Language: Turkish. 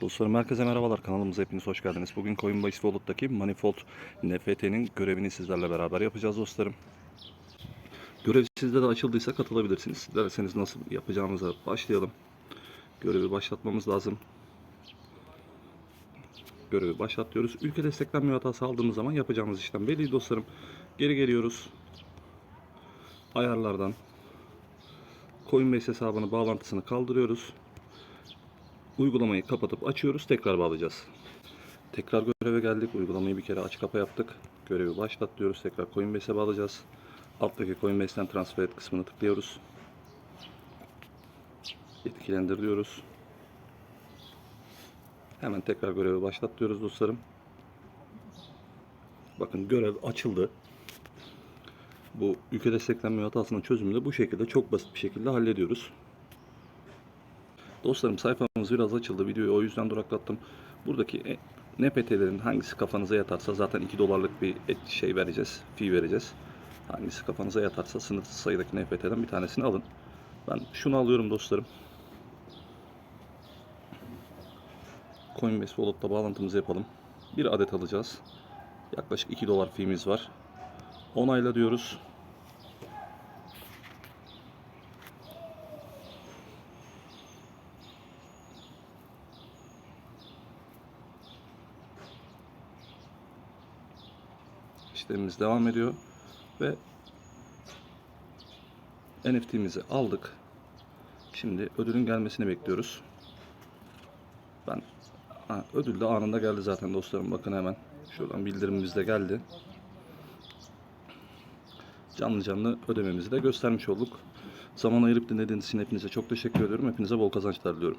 Dostlarım herkese merhabalar kanalımıza hepiniz hoş geldiniz. Bugün Coinbase Wallet'taki Manifold NFT'nin görevini sizlerle beraber yapacağız dostlarım. Görev sizde de açıldıysa katılabilirsiniz. Dilerseniz nasıl yapacağımıza başlayalım. Görevi başlatmamız lazım. Görevi başlat diyoruz. Ülke desteklenmiyor hatası aldığımız zaman yapacağımız işlem belli dostlarım. Geri geliyoruz. Ayarlardan Coinbase hesabını bağlantısını kaldırıyoruz uygulamayı kapatıp açıyoruz. Tekrar bağlayacağız. Tekrar göreve geldik. Uygulamayı bir kere aç kapa yaptık. Görevi başlat diyoruz. Tekrar Coinbase'e bağlayacağız. Alttaki Coinbase'den transfer et kısmını tıklıyoruz. Yetkilendir diyoruz. Hemen tekrar görevi başlat diyoruz dostlarım. Bakın görev açıldı. Bu ülke desteklenme hatasının çözümünü de bu şekilde çok basit bir şekilde hallediyoruz. Dostlarım sayfamız biraz açıldı. Videoyu o yüzden duraklattım. Buradaki e- NPT'lerin hangisi kafanıza yatarsa zaten 2 dolarlık bir et şey vereceğiz. Fee vereceğiz. Hangisi kafanıza yatarsa sınırsız sayıdaki NPT'den bir tanesini alın. Ben şunu alıyorum dostlarım. Coinbase Wallet'ta bağlantımızı yapalım. Bir adet alacağız. Yaklaşık 2 dolar fee'miz var. Onayla diyoruz. İşlemimiz devam ediyor ve NFT'mizi aldık. Şimdi ödülün gelmesini bekliyoruz. Ben ha, ödül de anında geldi zaten dostlarım. Bakın hemen şuradan bildirimimiz de geldi. Canlı canlı ödememizi de göstermiş olduk. Zaman ayırıp dinlediğiniz için hepinize çok teşekkür ediyorum. Hepinize bol kazançlar diliyorum.